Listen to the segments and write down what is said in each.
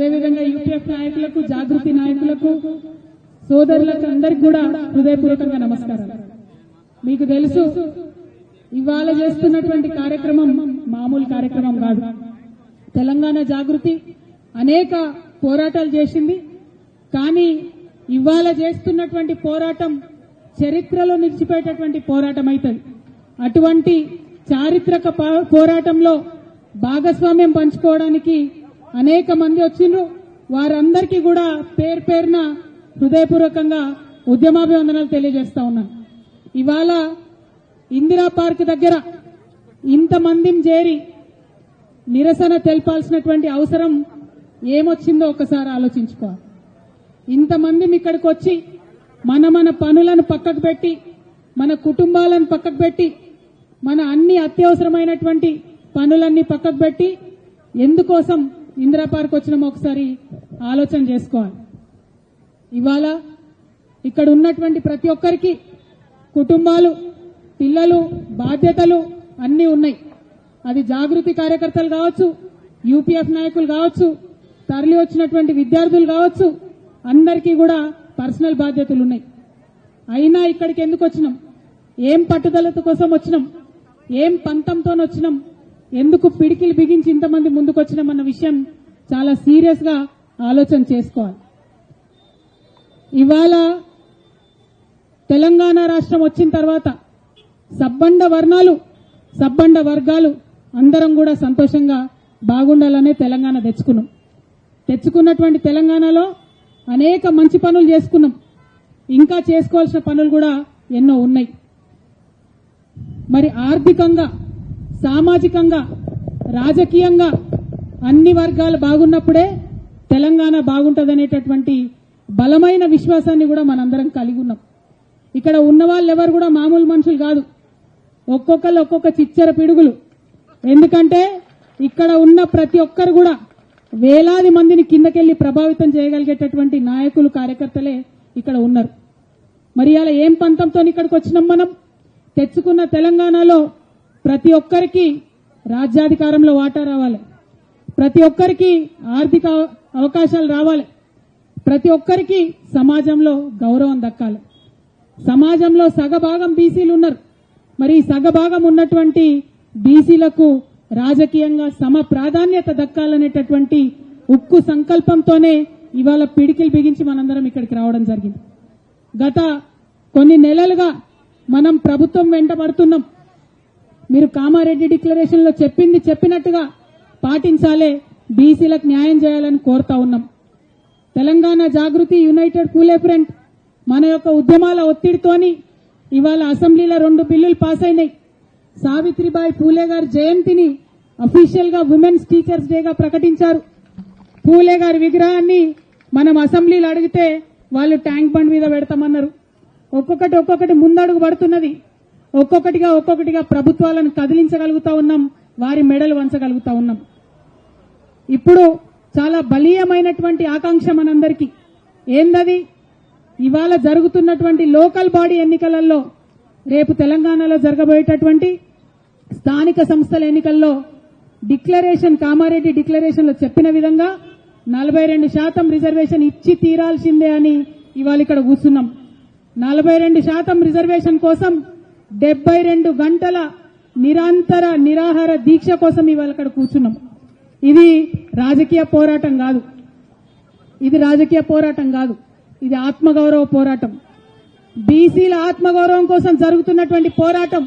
అదేవిధంగా యూపీఎఫ్ నాయకులకు జాగృతి నాయకులకు సోదరులకు అందరికి కూడా హృదయపూర్వకంగా నమస్కారం మీకు తెలుసు ఇవాళ చేస్తున్నటువంటి కార్యక్రమం మామూలు కార్యక్రమం కాదు. తెలంగాణ జాగృతి అనేక పోరాటాలు చేసింది. కానీ ఇవాళ చేస్తున్నటువంటి పోరాటం చరిత్రలో నిలిచిపోయేటటువంటి పోరాటం అవుతుంది అటువంటి చారిత్రక పోరాటంలో భాగస్వామ్యం పంచుకోవడానికి అనేక మంది వచ్చిండ్రు. వారందరికీ కూడా పేరు పేరున హృదయపూర్వకంగా ఉద్యమాభివందనలు తెలియజేస్తా ఉన్నాను ఇవాళ ఇందిరా పార్క్ దగ్గర ఇంతమందిని చేరి నిరసన తెలపాల్సినటువంటి అవసరం ఏమొచ్చిందో ఒకసారి ఆలోచించుకోవాలి ఇంతమంది ఇక్కడికి వచ్చి మన మన పనులను పక్కకు పెట్టి మన కుటుంబాలను పక్కకు పెట్టి మన అన్ని అత్యవసరమైనటువంటి పనులన్నీ పక్కకు పెట్టి ఎందుకోసం ఇందిరా పార్క్ వచ్చినామో ఒకసారి? ఆలోచన చేసుకోవాలి. ఇవాళ ఇక్కడ ఉన్నటువంటి ప్రతి ఒక్కరికి కుటుంబాలు పిల్లలు బాధ్యతలు అన్నీ ఉన్నాయి. అది జాగృతి కార్యకర్తలు కావచ్చు యూపీఎఫ్ నాయకులు కావచ్చు తరలి వచ్చినటువంటి విద్యార్థులు కావచ్చు అందరికీ కూడా పర్సనల్ బాధ్యతలు ఉన్నాయి. అయినా ఇక్కడికి ఎందుకు వచ్చినాం? ఏం పట్టుదలత కోసం వచ్చినాం? ఏం పంతంతో వచ్చినాం ఎందుకు పిడికిలు బిగించి ఇంతమంది ముందుకొచ్చినామన్న విషయం చాలా సీరియస్గా ఆలోచన చేసుకోవాలి. ఇవాళ తెలంగాణ రాష్ట్రం వచ్చిన తర్వాత సబ్బండ వర్ణాలు సబ్బండ వర్గాలు అందరం కూడా సంతోషంగా బాగుండాలనే తెలంగాణ తెచ్చుకున్నాం. తెచ్చుకున్నటువంటి తెలంగాణలో అనేక మంచి పనులు చేసుకున్నాం. ఇంకా చేసుకోవాల్సిన పనులు కూడా ఎన్నో ఉన్నాయి. మరి ఆర్థికంగా సామాజికంగా రాజకీయంగా అన్ని వర్గాలు బాగున్నప్పుడే తెలంగాణ బాగుంటుందనేటటువంటి బలమైన విశ్వాసాన్ని కూడా మనందరం కలిగి ఉన్నాం. ఇక్కడ ఉన్న వాళ్ళు ఎవరు కూడా మామూలు మనుషులు కాదు. ఒక్కొక్కరు ఒక్కొక్క చిచ్చర పిడుగులు. ఎందుకంటే ఇక్కడ ఉన్న ప్రతి ఒక్కరు కూడా వేలాది మందిని కిందకెళ్ళి ప్రభావితం చేయగలిగేటటువంటి నాయకులు కార్యకర్తలే ఇక్కడ ఉన్నారు. మరి అలా ఏం పంతంతో ఇక్కడికి వచ్చినాం మనం? తెచ్చుకున్న తెలంగాణలో ప్రతి ఒక్కరికి రాజ్యాధికారంలో వాటా రావాలి. ప్రతి ఒక్కరికి ఆర్థిక అవకాశాలు రావాలి. ప్రతి ఒక్కరికి సమాజంలో గౌరవం దక్కాలి. సమాజంలో సగభాగం బీసీలు ఉన్నారు. మరి సగభాగం ఉన్నటువంటి బీసీలకు రాజకీయంగా సమ ప్రాధాన్యత దక్కాలనేటటువంటి ఉక్కు సంకల్పంతోనే ఇవాళ పిడికిలు బిగించి మనందరం ఇక్కడికి రావడం జరిగింది. గత కొన్ని నెలలుగా మనం ప్రభుత్వం వెంటబడుతున్నాం మీరు కామారెడ్డి డిక్లరేషన్లో చెప్పింది చెప్పినట్టుగా పాటించాలే. బీసీలకు న్యాయం చేయాలని కోరుతా ఉన్నాం. తెలంగాణ జాగృతి యునైటెడ్ కూలే ఫ్రంట్ మన యొక్క ఉద్యమాల ఒత్తిడితోని ఇవాళ అసెంబ్లీలో రెండు బిల్లులు పాస్ అయినాయి. సావిత్రిబాయి పూలే గారి జయంతిని అఫీషియల్గా ఉమెన్స్ టీచర్స్ డేగా ప్రకటించారు. పూలే గారి విగ్రహాన్ని మనం అసెంబ్లీలో అడిగితే వాళ్ళు ట్యాంక్ బండ్ మీద పెడతామన్నారు. ఒక్కొక్కటి ఒక్కొక్కటి ముందడుగు పడుతున్నది. ఒక్కొక్కటిగా ఒక్కొక్కటిగా ప్రభుత్వాలను కదిలించగలుగుతా ఉన్నాం వారి మెడలు వంచగలుగుతా ఉన్నాం. ఇప్పుడు చాలా బలీయమైనటువంటి ఆకాంక్ష మనందరికీ. ఏందది? ఇవాళ జరుగుతున్నటువంటి లోకల్ బాడీ ఎన్నికలలో రేపు తెలంగాణలో జరగబోయేటటువంటి స్థానిక సంస్థల ఎన్నికల్లో డిక్లరేషన్ కామారెడ్డి డిక్లరేషన్లో చెప్పిన విధంగా నలభై రెండు శాతం రిజర్వేషన్ ఇచ్చి తీరాల్సిందే అని ఇవాళ ఇక్కడ కూర్చున్నాం. నలభై రెండు శాతం రిజర్వేషన్ కోసం డెబ్బై రెండు గంటల నిరంతర నిరాహార దీక్ష కోసం ఇవాళ ఇక్కడ కూర్చున్నాం. ఇది రాజకీయ పోరాటం కాదు. ఇది రాజకీయ పోరాటం కాదు. ఇది ఆత్మగౌరవ పోరాటం. బీసీల ఆత్మగౌరవం కోసం జరుగుతున్నటువంటి పోరాటం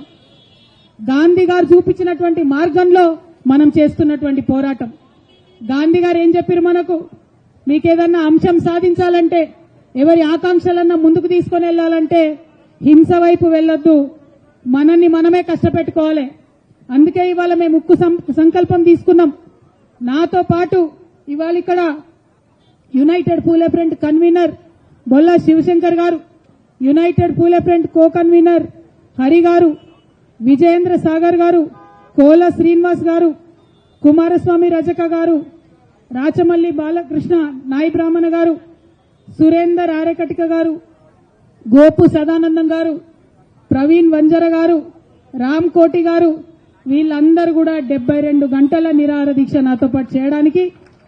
గాంధీ గారు చూపించినటువంటి మార్గంలో మనం చేస్తున్నటువంటి పోరాటం. గాంధీ గారు ఏం చెప్పారు మనకు? మీకేదన్నా అంశం సాధించాలంటే ఎవరి ఆకాంక్షలన్నా ముందుకు తీసుకొని వెళ్ళాలంటే హింస వైపు వెళ్ళొద్దు. మనల్ని మనమే కష్టపెట్టుకోవాలి. అందుకే ఇవాళ మేము ఉక్కు సం- సంకల్పం తీసుకున్నాం. నాతో పాటు ఇవాళ ఇక్కడ united Phule front convener Bolla Shivashankar గారు united Phule front co convener Hari గారు విజయేంద్ర సాగర్ గారు కోల శ్రీనివాస్ గారు కుమారస్వామి రజక గారు రాచమల్లి బాలకృష్ణ నాయి బ్రాహ్మణ గారు సురేందర్ ఆరకటిక గారు గోపు సదానందం గారు ప్రవీణ్ వంజర గారు రామ్ కోటి గారు వీళ్ళందరూ కూడా డెబ్బై రెండు గంటల నిరాహార దీక్ష నాతో పాటు చేయడానికి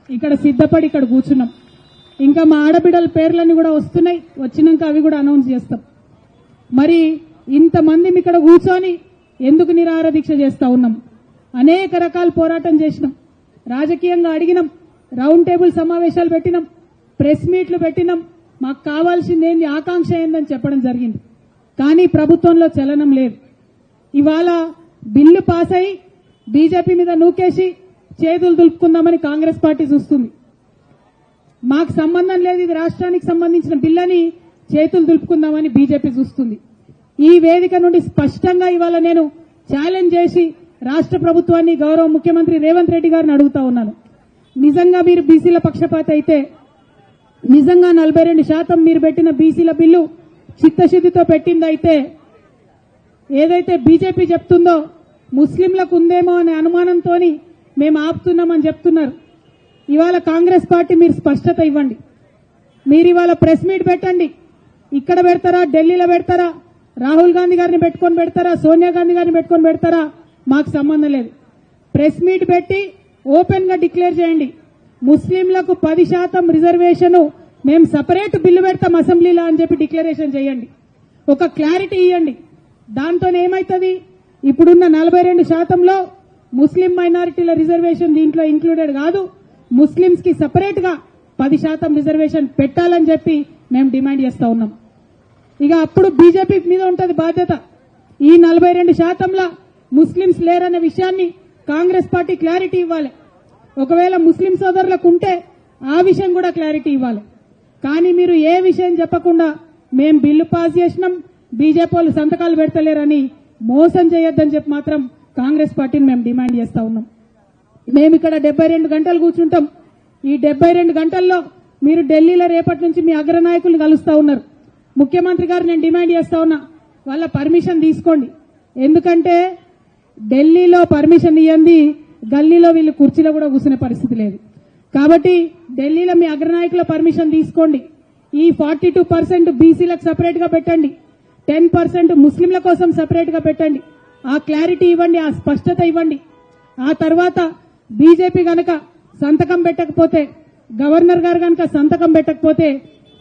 ఇక్కడ సిద్ధపడి ఇక్కడ కూర్చున్నాం. ఇంకా మా ఆడబిడ్డల పేర్లన్నీ కూడా వస్తున్నాయి. వచ్చినాక అవి కూడా అనౌన్స్ చేస్తాం. మరి ఇంతమంది ఇక్కడ కూర్చొని ఎందుకు నిరాహార దీక్ష చేస్తా ఉన్నాం? అనేక రకాల పోరాటం చేసినాం. రాజకీయంగా అడిగినాం. రౌండ్ టేబుల్ సమావేశాలు పెట్టినాం. ప్రెస్ మీట్లు పెట్టినాం. మాకు కావాల్సింది ఏంది? ఆకాంక్ష ఏందని చెప్పడం జరిగింది. కానీ ప్రభుత్వంలో చలనం లేదు. ఇవాళ బిల్లు పాస్ అయి బీజేపీ మీద నూకేసి చేతులు దులుపుకుందామని కాంగ్రెస్ పార్టీ చూస్తుంది. మాకు సంబంధం లేదు ఇది రాష్ట్రానికి సంబంధించిన బిల్లని చేతులు దులుపుకుందామని బీజేపీ చూస్తుంది. ఈ వేదిక నుండి స్పష్టంగా ఇవాళ నేను ఛాలెంజ్ చేసి రాష్ట్ర ప్రభుత్వాన్ని గౌరవ ముఖ్యమంత్రి రేవంత్ రెడ్డి గారిని అడుగుతా ఉన్నాను. నిజంగా మీరు బీసీల పక్షపాత అయితే నిజంగా నలభై రెండు శాతం మీరు పెట్టిన బీసీల బిల్లు చిత్తశుద్దితో పెట్టిందైతే ఏదైతే బీజేపీ చెప్తుందో ముస్లింలకు ఉందేమో అనే అనుమానంతో మేము ఆపుతున్నామని చెప్తున్నారు. ఇవాళ కాంగ్రెస్ పార్టీ మీరు స్పష్టత ఇవ్వండి. మీరు ఇవాళ ప్రెస్ మీట్ పెట్టండి. ఇక్కడ పెడతారా ఢిల్లీలో పెడతారా రాహుల్ గాంధీ గారిని పెట్టుకొని పెడతారా సోనియా గాంధీ గారిని పెట్టుకొని పెడతారా మాకు సంబంధం లేదు. ప్రెస్ మీట్ పెట్టి ఓపెన్గా డిక్లేర్ చేయండి. ముస్లింలకు పది శాతం రిజర్వేషన్ మేము సపరేట్ బిల్లు పెడతాం అసెంబ్లీలో అని చెప్పి డిక్లరేషన్ చేయండి. ఒక క్లారిటీ ఇవ్వండి దాంతో ఏమైతుంది? ఇప్పుడున్న నలభై రెండు శాతంలో ముస్లిం మైనారిటీల రిజర్వేషన్ దీంట్లో ఇంక్లూడెడ్ కాదు. ముస్లింస్కి సపరేట్గా పది శాతం రిజర్వేషన్ పెట్టాలని చెప్పి మేము డిమాండ్ చేస్తా ఉన్నాం. ఇక అప్పుడు బీజేపీ మీద ఉంటుంది బాధ్యత. ఈ నలభై రెండు శాతంలో ముస్లింస్ లేరనే విషయాన్ని కాంగ్రెస్ పార్టీ క్లారిటీ ఇవ్వాలి. ఒకవేళ ముస్లిం సోదరులకు ఉంటే ఆ విషయం కూడా క్లారిటీ ఇవ్వాలి. కానీ మీరు ఏ విషయం చెప్పకుండా మేం బిల్లు పాస్ చేసినాం బీజేపీ వాళ్ళు సంతకాలు పెడతలేరని మోసం చేయొద్దని చెప్పి మాత్రం కాంగ్రెస్ పార్టీని మేము డిమాండ్ చేస్తా ఉన్నాం. మేము ఇక్కడ డెబ్బై రెండు గంటలు కూర్చుంటాం. ఈ డెబ్బై రెండు గంటల్లో మీరు ఢిల్లీలో రేపటి నుంచి మీ అగ్రనాయకులు కలుస్తా ఉన్నారు. ముఖ్యమంత్రి గారు నేను డిమాండ్ చేస్తా ఉన్నా వాళ్ళ పర్మిషన్ తీసుకోండి. ఎందుకంటే ఢిల్లీలో పర్మిషన్ ఇవ్వండి గల్లీలో వీళ్ళు కుర్చీలో కూడా కూర్చునే పరిస్థితి లేదు. కాబట్టి ఢిల్లీలో మీ అగ్రనాయకుల పర్మిషన్ తీసుకోండి. ఈ ఫార్టీ టూ పర్సెంట్ బీసీలకు సపరేట్గా పెట్టండి. టెన్ పర్సెంట్ ముస్లింల కోసం సపరేట్గా పెట్టండి. ఆ క్లారిటీ ఇవ్వండి ఆ స్పష్టత ఇవ్వండి. ఆ తర్వాత బీజేపీ గనక సంతకం పెట్టకపోతే గవర్నర్ గారు గనక సంతకం పెట్టకపోతే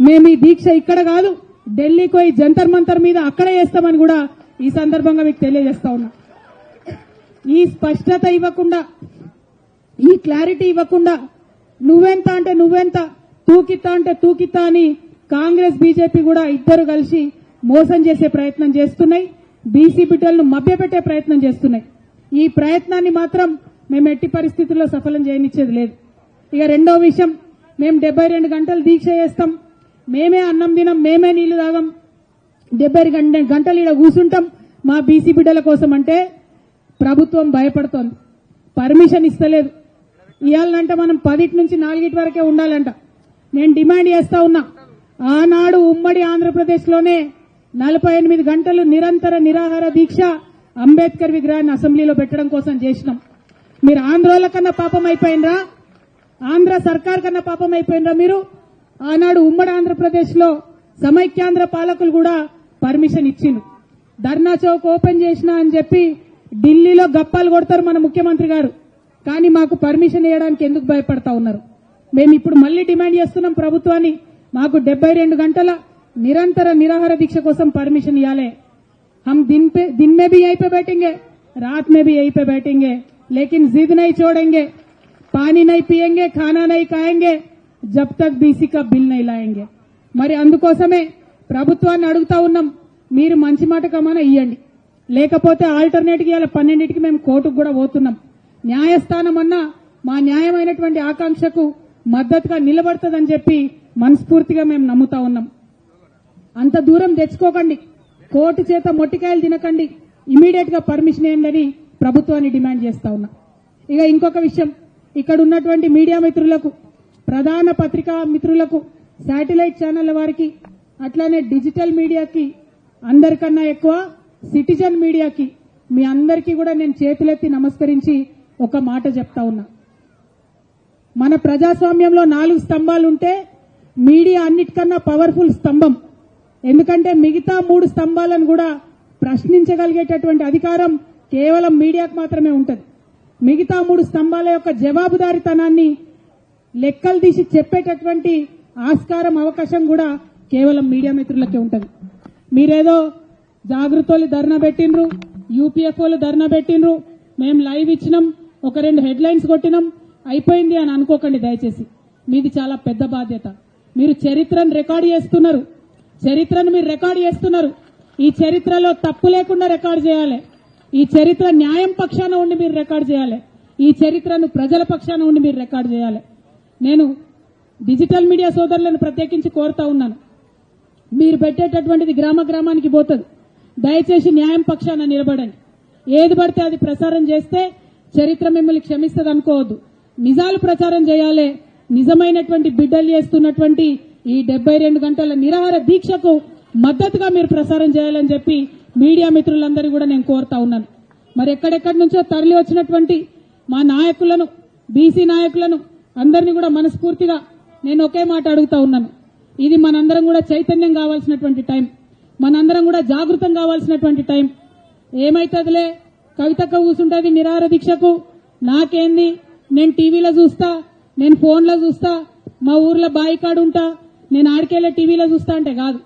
మేము ఈ దీక్ష ఇక్కడ కాదు ఢిల్లీకి పోయి జంతర్ మంతర్ మీద అక్కడ చేస్తామని కూడా ఈ సందర్భంగా మీకు తెలియజేస్తా ఉన్నా. ఈ స్పష్టత ఇవ్వకుండా ఈ క్లారిటీ ఇవ్వకుండా నువ్వెంత అంటే నువ్వెంత? తూకిత్తా అంటే తూకిత్తా అని కాంగ్రెస్ బీజేపీ కూడా ఇద్దరు కలిసి మోసం చేసే ప్రయత్నం చేస్తున్నాయి. బీసీ బిడ్డలను మభ్యపెట్టే ప్రయత్నం చేస్తున్నాయి. ఈ ప్రయత్నాన్ని మాత్రం మేము ఎట్టి పరిస్థితుల్లో సఫలం చేయనిచ్చేది లేదు. ఇక రెండో విషయం మేము డెబ్బై రెండు గంటలు దీక్ష చేస్తాం. మేమే అన్నం తినం మేమే నీళ్ళు తాగం. డెబ్బై గంట గంటలు ఇక్కడ కూర్చుంటాం మా బీసీ బిడ్డల కోసం అంటే ప్రభుత్వం భయపడుతోంది. పర్మిషన్ ఇస్తలేదు. ఇవ్వాలంటే మనం పదిటి నుంచి నాలుగిటి వరకే ఉండాలంట. నేను డిమాండ్ చేస్తా ఉన్నా. ఆనాడు ఉమ్మడి ఆంధ్రప్రదేశ్లోనే నలభై ఎనిమిది గంటలు నిరంతర నిరాహార దీక్ష అంబేద్కర్ విగ్రహాన్ని అసెంబ్లీలో పెట్టడం కోసం చేసినాం. మీరు ఆంధ్రోల కన్నా పాపం అయిపోయినరా? ఆంధ్ర సర్కార్ కన్నా పాపం అయిపోయినరా మీరు? ఆనాడు ఉమ్మడి ఆంధ్రప్రదేశ్లో సమైక్యాంధ్ర పాలకులు కూడా పర్మిషన్ ఇచ్చిండు ధర్నా చౌక్ ఓపెన్ చేసిన అని చెప్పి ఢిల్లీలో గప్పాలు కొడతారు మన ముఖ్యమంత్రి గారు. కానీ మాకు పర్మిషన్ ఇవ్వడానికి ఎందుకు భయపడతా ఉన్నారు మేము ఇప్పుడు మళ్ళీ డిమాండ్ చేస్తున్నాం ప్రభుత్వాన్ని మాకు డెబ్బై రెండు గంటల నిరంతర నిరాహార దీక్ష కోసం పర్మిషన్ ఇవ్వాలి हम दिन पे दिन में भी यहीं पे बैठेंगे रात में भी यहीं पे बैठेंगे लेकिन जिद नहीं छोड़ेंगे पानी नहीं पिएंगे खाना नहीं खाएंगे जब तक బీసీ का బిల్ नहीं लाएंगे మరి అందుకోసమే ప్రభుత్వాన్ని అడుగుతా ఉన్నాం మీరు మంచి మాట కమాన ఇవ్వండి లేకపోతే ఆల్టర్నేట్ ఇవాళ పన్నెండింటికి మేము కోర్టుకు కూడా పోతున్నాం న్యాయస్థానం అన్నా మా న్యాయమైనటువంటి ఆకాంక్షకు మద్దతుగా నిలబడుతుందని చెప్పి మనస్ఫూర్తిగా మేము నమ్ముతా ఉన్నాం. అంత దూరం తెచ్చుకోకండి. కోర్టు చేత మొట్టికాయలు తినకండి. ఇమీడియట్గా పర్మిషన్ ఏందని ప్రభుత్వాన్ని డిమాండ్ చేస్తా ఉన్నా. ఇక ఇంకొక విషయం. ఇక్కడ ఉన్నటువంటి మీడియా మిత్రులకు ప్రధాన పత్రికా మిత్రులకు శాటిలైట్ ఛానళ్ళ వారికి అట్లానే డిజిటల్ మీడియాకి అందరికన్నా ఎక్కువ సిటిజన్ మీడియాకి మీ అందరికీ కూడా నేను చేతులెత్తి నమస్కరించి ఒక మాట చెప్తా ఉన్నా. మన ప్రజాస్వామ్యంలో నాలుగు స్తంభాలు ఉంటే మీడియా అన్నిటికన్నా పవర్ఫుల్ స్తంభం. ఎందుకంటే మిగతా మూడు స్తంభాలను కూడా ప్రశ్నించగలిగేటటువంటి అధికారం కేవలం మీడియాకు మాత్రమే ఉంటుంది. మిగతా మూడు స్తంభాల యొక్క జవాబుదారితనాన్ని లెక్కలు తీసి చెప్పేటటువంటి ఆస్కారం అవకాశం కూడా కేవలం మీడియా మిత్రులకే ఉంటుంది. మీరేదో జాగ్రత్తలు ధర్నా పెట్టిండ్రు యూపీఎఫ్ఓలు ధర్నా పెట్టిండ్రు మేము లైవ్ ఇచ్చినాం ఒక రెండు హెడ్లైన్స్ కొట్టినాం అయిపోయింది అని అనుకోకండి దయచేసి. మీది చాలా పెద్ద బాధ్యత. మీరు చరిత్రను రికార్డు చేస్తున్నారు. చరిత్రను మీరు రికార్డు చేస్తున్నారు. ఈ చరిత్రలో తప్పు లేకుండా రికార్డు చేయాలి. ఈ చరిత్ర న్యాయం పక్షాన ఉండి మీరు రికార్డు చేయాలి. ఈ చరిత్రను ప్రజల పక్షాన ఉండి మీరు రికార్డు చేయాలి. నేను డిజిటల్ మీడియా సోదరులను ప్రత్యేకించి కోరుతా ఉన్నాను. మీరు పెట్టేటటువంటిది గ్రామ గ్రామానికి పోతుంది. దయచేసి న్యాయం పక్షాన నిలబడండి. ఏది పడితే అది ప్రసారం చేస్తే చరిత్ర మిమ్మల్ని క్షమిస్తుంది అనుకోవద్దు. నిజాలు ప్రచారం చేయాలి. నిజమైనటువంటి బిడ్డలు చేస్తున్నటువంటి ఈ డెబ్బై రెండు గంటల నిరాహార దీక్షకు మద్దతుగా మీరు ప్రసారం చేయాలని చెప్పి మీడియా మిత్రులందరూ కూడా నేను కోరుతా ఉన్నాను. మరి ఎక్కడెక్కడి నుంచో తరలి వచ్చినటువంటి మా నాయకులను బీసీ నాయకులను అందరినీ కూడా మనస్ఫూర్తిగా నేను ఒకే మాట అడుగుతా ఉన్నాను. ఇది మనందరం కూడా చైతన్యం కావాల్సినటువంటి టైం. మనందరం కూడా జాగృతం కావాల్సినటువంటి టైం. ఏమైతుందిలే? కవితక్క కూసుంటది నిరార దీక్షకు. నాకేంది? నేను టీవీలో చూస్తా నేను ఫోన్లో చూస్తా మా ఊర్లో బాయికాడు ఉంటా నేను ఆడికెళ్ళే టీవీలో చూస్తా అంటే కాదు.